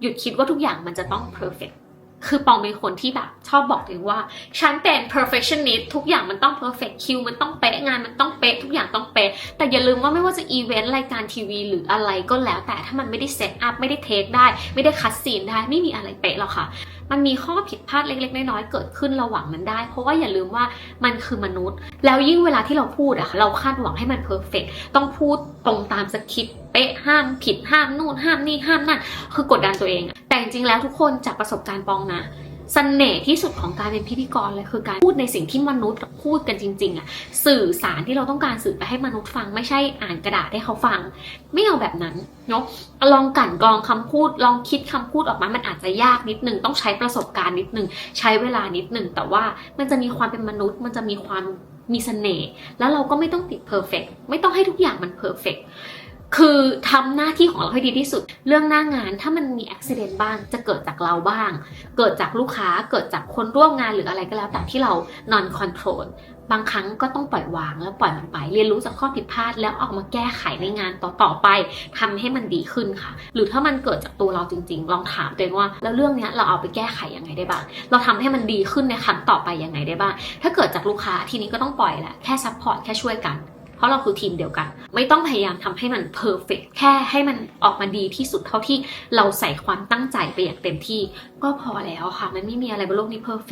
หยุดคิดว่าทุกอย่างมันจะต้อง perfect คือปองเป็นคนที่แบบชอบบอกตัวเองว่า ฉันเป็น perfectionist ทุกอย่างมันต้อง perfect คิวมันต้องเป๊ะงานมันต้องเป๊ะทุกอย่างต้องเป๊ะแต่อย่าลืมว่าไม่ว่าจะอีเวนต์รายการทีวีหรืออะไรก็แล้วแต่ถ้ามันไม่ได้เซตอัพไม่ได้เทคได้ ไม่ได้คัดซีนได้ไม่มีอะไรเป๊ะหรอกค่ะ มันมีข้อผิดพลาดเล็ก ๆ น้อยๆเกิดขึ้นระหว่างมันได้ เพราะว่าอย่าลืมว่ามันคือมนุษย์ แล้วยิ่งเวลาที่เราพูดอะค่ะเราคาดหวังให้มันเพอร์เฟกต้องพูดตรงตามสคริปต์ เป๊ะห้ามผิดห้ามนู่นห้ามนี่ห้ามนั่นคือกดดันตัวเองอะแต่จริงๆแล้วทุกคนจากประสบการณ์ปองนะเสน่ห์ที่สุดของการเป็นพิธีกรเลยคือการพูดในสิ่งที่มนุษย์พูดกันจริง ๆอะสื่อสารที่เราต้องการสื่อไปให้มนุษย์ฟังไม่ใช่อ่านกระดาษให้เขาฟัง ไม่เอาแบบนั้นเนาะลองกลั่นกรองคำพูด ลองคิดคำพูดออกมามันอาจจะยากนิดนึงต้องใช้ประสบการณ์นิดนึงใช้เวลานิดนึงแต่ว่ามันจะมีความเป็นมนุษย์ มันจะมีความมีเสน่ห์แล้วเราก็ไม่ต้องติดเพอร์เฟกไม่ต้องให้ทุกอย่างมันเพอร์เฟก คือทำหน้าที่ของเราให้ดีที่สุด เรื่องหน้างานถ้ามันมีอุบิเหตุบ้างจะเกิดจากเราบ้าง เกิดจากลูกค้าเกิดจากคนร่วมงานหรืออะไรก็แล้ว แต่ที่เรา non control บางครั้งก็ต้องปล่อยวางแล้วปล่อยมันไป เรียนรู้จากข้อผิดพลาดแล้วออกมาแก้ไขในงานต่อๆไปทำให้มันดีขึ้นค่ะ หรือถ้ามันเกิดจากตัวเราจริง ๆ ลองถามตัวเองว่า แล้วเรื่องนี้เราเอาไปแก้ไขยังไงได้บ้าง เราทำให้มันดีขึ้นในครั้งต่อไปยังไงได้บ้าง ถ้าเกิดจากลูกค้าทีนี้ก็ต้องปล่อยแหละแค่ซัพพอร์ตแค่ช่วยกัน เพราะเราคือทีมเดียวกัน ไม่ต้องพยายามทำให้มันเพอร์เฟกแค่ให้มันออกมาดีที่สุดเท่าที่เราใส่ความตั้งใจไปอย่างเต็มที่ ก็พอแล้วค่ะ มันไม่มีอะไรบนโลกนี้เพอร์เฟก